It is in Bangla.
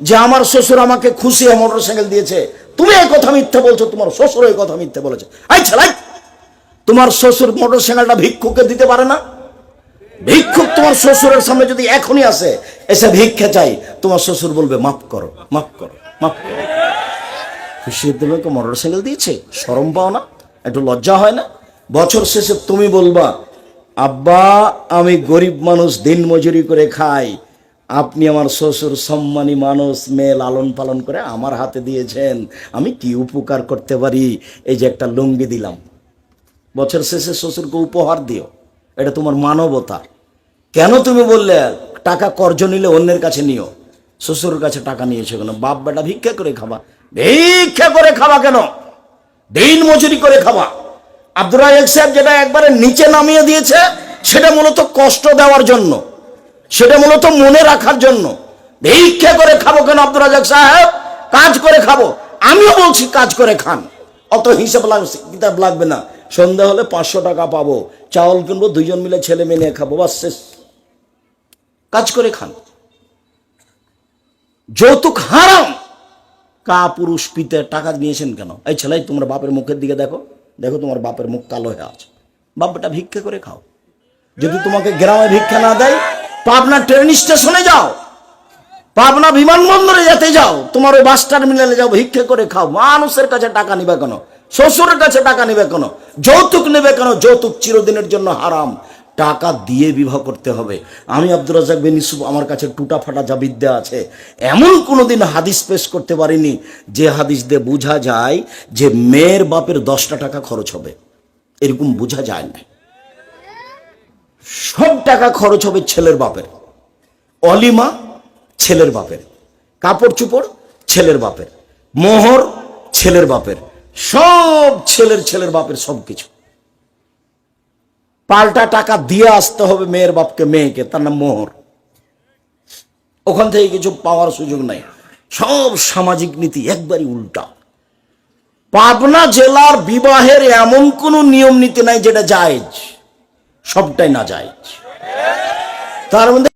যে আমার শ্বশুর আমাকে খুশি মোটর সাইকেল দিয়েছে। তুমি এই কথা মিথ্যে বলছো, তোমার শ্বশুর এই কথা মিথ্যে বলেছে। আই ছেলাই তোমার শ্বশুর মোটর সাইকেলটা ভিক্ষুককে দিতে পারে না? ভিক্ষুক তোমার শ্বশুরের সামনে যদি এখনই আসে, এসে ভিক্ষে চাই, তোমার শ্বশুর বলবে, মাফ করো মাফ করো মাফ করো। খুশি তোমাকে মোটর সাইকেল দিয়েছে? সরম পাও না? একটু লজ্জা হয় না? বছর শেষে তুমি বলবা, আব্বা, আমি গরিব মানুষ দিন মজুরি করে খাই আপনি আমার শ্বশুর সম্মানী মানুষ, মেয়ে লালন পালন করে আমার হাতে দিয়েছেন। আমি কি উপকার করতে পারি? এই যে একটা লুঙ্গি দিলাম। বছর শেষে শ্বশুরকে উপহার দিও। এটা তোমার মানবতা। কেন তুমি বললে, টাকা কর্জ নিলে অন্যের কাছে নিও? শ্বশুরের কাছে টাকা নিয়েছো কেন? বাপ বেটা ভিক্ষা করে খাবা। ভিক্ষা করে খাবা কেন? দিন মজুরি করে খাবা। আব্দুর রাজাক সাহেব যেটা একবারে নিচে নামিয়ে দিয়েছে, সেটা মূলত কষ্ট দেওয়ার জন্য। সেটা মূলত মনে রাখার জন্য। ভিক্ষা করে খাব কেন আব্দুর রাজাক সাহেব? কাজ করে খাব। আমিও বলছি কাজ করে খান। অত হিসাব লাগছে কিতাব লাগবে না। সন্ধ্যা হলে পাঁচশো টাকা পাবো। চাউল কিনবো, দুইজন মিলে ছেলে মেয়ে নিয়ে খাব, বাস শেষ। কাজ করে খান। যৌতুক হারাম। কা পুরুষ পিতে টাকা নিয়েছেন কেন? এই ছেলে তোমার বাপের মুখের দিকে দেখো। দেখো তোমার বাপের মুখ কালো হয়ে আছে। বাপ বাপটা ভিক্ষা করে খাও। যদি তোমাকে গ্রামে ভিক্ষা না দেয় পাবনা ট্রেন স্টেশনে যাও। পাবনা বিমানবন্দরে যেতে যাও। তোমার ওই বাস টার্মিনালে যাও, ভিক্ষে করে খাও। মানুষের কাছে টাকা নিবে কেন? শ্বশুরের কাছে টাকা নিবে কেন? যৌতুক নেবে কেন? যৌতুক চিরদিনের জন্য হারাম। টাকা দিয়ে বিবাহ করতে হবে। আমি আব্দুর রাজাক বিন ইউসুফ, আমার কাছে টুটা ফাটা যা বিদ্যা আছে, এমন কোনোদিন হাদিস পেশ করতে পারিনি যে হাদিস দিয়ে বোঝা যায় যে মেয়ের বাপের দশটা টাকা খরচ হবে। এরকম বোঝা যায় না। সব টাকা খরচ হবে ছেলের বাপের। অলিমা, ছেলের বাপের। কাপড় চুপড়, ছেলের বাপের। মোহর, ছেলের বাপের। সব ছেলের ছেলের বাপের সব কিছু পাল্টা টাকা দিয়ে আসতে হবে মেয়ের বাপকে, মেয়েকে, তার নাম মোহর। ওখান থেকে কিছু পাওয়ার সুযোগ নাই। সব সামাজিক নীতি একবারই উল্টা। পাবনা জেলার বিবাহের এমন কোনো নিয়ম নীতি নাই যেটা জায়েজ। সবটাই না যায়। তার মধ্যে